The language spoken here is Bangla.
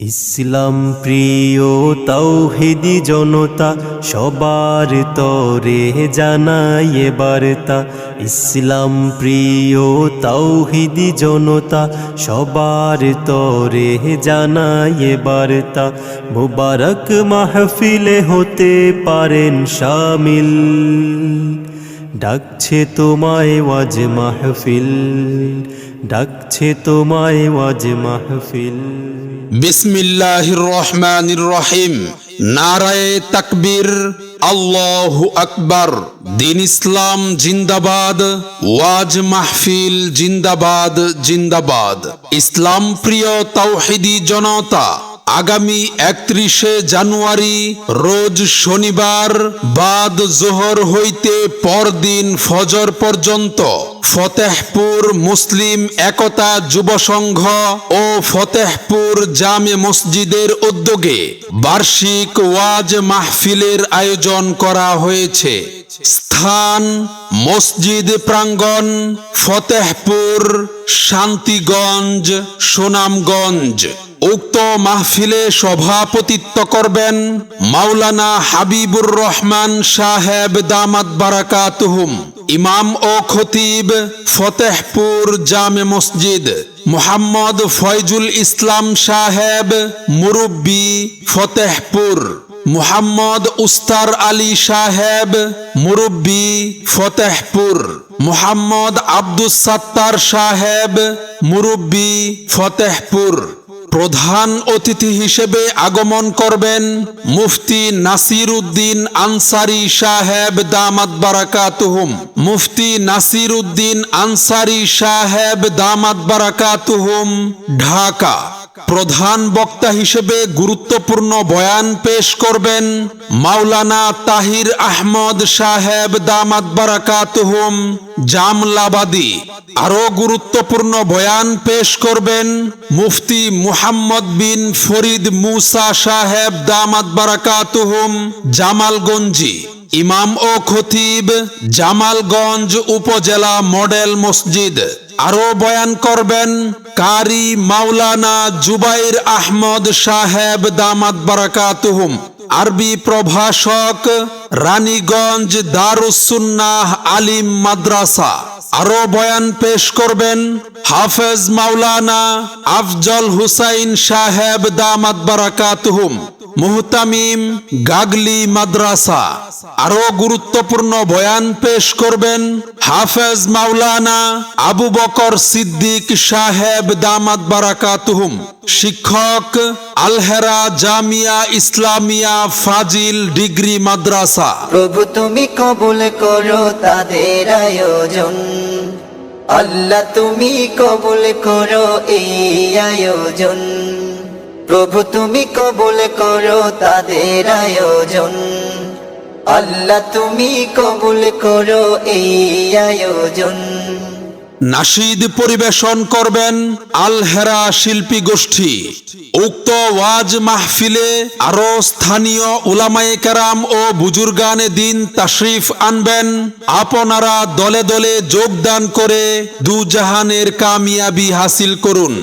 ইসলাম প্রিয় তৌহিদি জনতা, সবার তরে জানায় বার্তা। ইসলাম প্রিয় তৌহিদি জনতা, সবার তরে জানায় বার্তা। মুবারক মাহফিলে হতে পারেন শামিল। ডাকছে তোমায় ওয়াজ মাহফিল। ডাকছে তোমায় ওয়াজ মাহফিল। বিসমিল্লাহির রহমানির রহিম। নারায়ে তাকবীর। আল্লাহু আকবার। দিন ইসলাম জিন্দাবাদ। ওয়াজ মাহফিল জিন্দাবাদ জিন্দাবাদ। ইসলাম প্রিয় তাওহিদি জনতা আগামী একত্রিশে জানুয়ারি রোজ শনিবার বাদ জোহর হইতে পরদিন ফজর পর্যন্ত ফতেহপুর মুসলিম একতা যুব সংঘ ও ফতেহপুর জামে মসজিদের উদ্যোগে বার্ষিক ওয়াজ মাহফিলের আয়োজন করা হয়েছে। স্থান, মসজিদ প্রাঙ্গণ, ফতেহপুর, শান্তিগঞ্জ, সুনামগঞ্জ। উক্ত মাহফিলে সভাপতিত্ব করবেন মাওলানা হাবিবুর রহমান সাহেব দামাত বারাকাতুহুম, ইমাম ও খতিব ফতেহপুর জামে মসজিদ, মোহাম্মদ ফয়জুল ইসলাম সাহেব মুরব্বী ফতেহপুর, মুহাম্মদ উস্তার আলী সাহেব মুরব্বী ফতেহপুর, মুহাম্মদ আব্দুস সাত্তার সাহেব মুরব্বী ফতেহপুর। প্রধান অতিথি হিসেবে আগমন করবেন মুফতি নাসির উদ্দিন আনসারি সাহেব দামাত বারাকাতুহুম। মুফতি নাসির উদ্দিন আনসারি সাহেব দামাত বারাকাতুহুম, ঢাকা। প্রধান বক্তা হিসেবে গুরুত্বপূর্ণ বয়ান পেশ করবেন মাওলানা তাহির আহমদ সাহেব দামাত বারাকাতুহুম জামলাবাদী। আরও গুরুত্বপূর্ণ বয়ান পেশ করবেন মুফতি মুহাম্মদ বিন ফরিদ মুসা সাহেব দামাত বারাকাতুহুম জামালগঞ্জি। ইমাম ও খতিব জামালগঞ্জ উপজেলা মডেল মসজিদ। আরও বয়ান করবেন কারি মাওলানা জুবাইর আহমদ সাহেব দামাত বারাকাতুহুম। আরবি প্রভাষক রানীগঞ্জ দারুসুন্নাহ আলিম মাদ্রাসা। আরও বয়ান পেশ করবেন হাফেজ মাওলানা আফজল হুসাইন সাহেব দামাত বারাকাতুহুম। মুহতামিম গাগলি মাদ্রাসা আরও গুরুত্বপূর্ণ বয়ান পেশ করবেন হাফেজ মাওলানা আবু বকর সিদ্দিক সাহেব দামাত বারাকাতুহুম। শিক্ষক আলহেরা জামিয়া ইসলামিয়া ফাজিল ডিগ্রি মাদ্রাসা। প্রভু তুমি কবুল করো তাদের আয়োজন। আল্লাহ তুমি কবুল করো এই আয়োজন। প্রভু তুমি কবুল করো তাদের আয়োজন। আল্লাহ তুমি কবুল করো এই আয়োজন। নাশিদ পরিবেশন করবেন আলহেরা শিল্পী গোষ্ঠী। উক্ত ওয়াজ মাহফিলে আরও স্থানীয় উলামায়ে কেরাম ও বুজুর্গানে দিন তাশরিফ আনবেন। আপনারা দলে দলে যোগদান করে দুজাহানের কামিয়াবি হাসিল করুন।